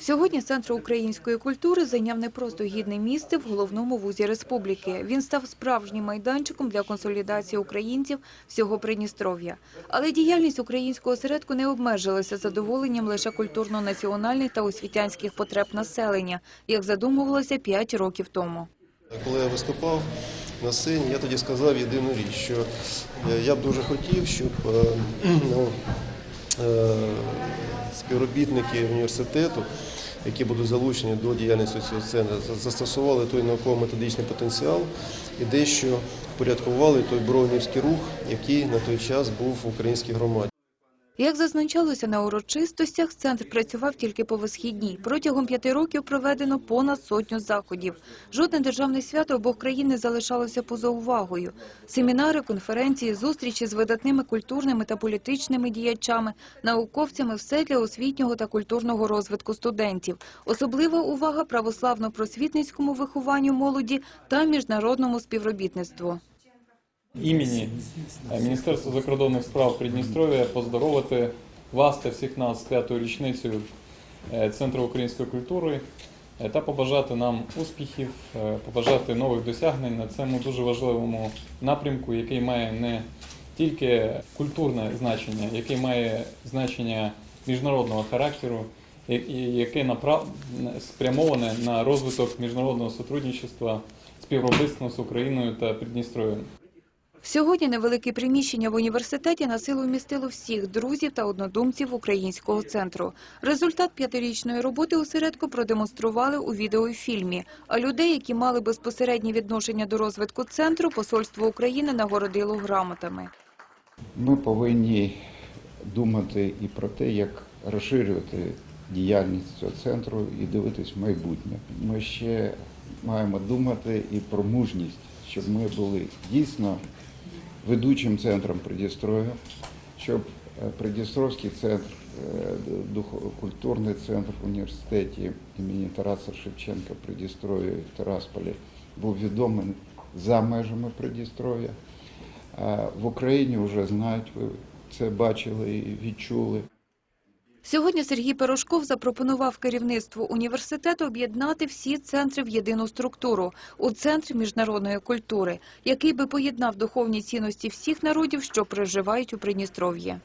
Сьогодні центр української культури зайняв не просто гідне місце в головному вузі республіки. Він став справжнім майданчиком для консолідації українців всього Придністров'я. Але діяльність українського осередку не обмежилася задоволенням лише культурно-національних та освітянських потреб населення, як задумувалося п'ять років тому. Коли я виступав на сцені, я тоді сказав єдину річ, що я б дуже хотів, щоб е, ну, е, співробітники університету, які будуть залучені до діяльності цього центру, застосували той науково-методичний потенціал і дещо впорядкували той броунівський рух, який на той час був в українській громаді. Як зазначалося на урочистостях, центр працював тільки по висхідній. Протягом п'яти років проведено понад сотню заходів. Жодне державне свято обох країн не залишалося поза увагою. Семінари, конференції, зустрічі з видатними культурними та політичними діячами, науковцями – все для освітнього та культурного розвитку студентів. Особлива увага православно-просвітницькому вихованню молоді та міжнародному співробітництву. Імені е, Міністерства закордонних справ Придністров'я поздоровити вас та всіх нас з п'ятою річницею е, Центру української культури е, та побажати нам успіхів, побажати нових досягнень на цьому дуже важливому напрямку, який має не тільки культурне значення, який має значення міжнародного характеру, яке направ... спрямоване на розвиток міжнародного сотрудничества, співробітництва з Україною та Придністров'ям. Сьогодні невелике приміщення в університеті на силу вмістило всіх друзів та однодумців українського центру. Результат п'ятирічної роботи осередку продемонстрували у відео і фільмі. А людей, які мали безпосереднє відношення до розвитку центру, посольство України нагородило грамотами. Ми повинні думати і про те, як розширювати діяльність цього центру і дивитись в майбутнє. Ми ще маємо думати і про мужність, щоб ми були дійсно ведучим центром Придністров'я, щоб е, Придністровський центр, е, культурний центр в університеті імені Тараса Шевченка Придністров'я в Тарасполі був відомий за межами Придністров'я. В Україні вже знають, ви це бачили і відчули. Сьогодні Сергій Пирожков запропонував керівництву університету об'єднати всі центри в єдину структуру – у Центр міжнародної культури, який би поєднав духовні цінності всіх народів, що проживають у Придністров'ї.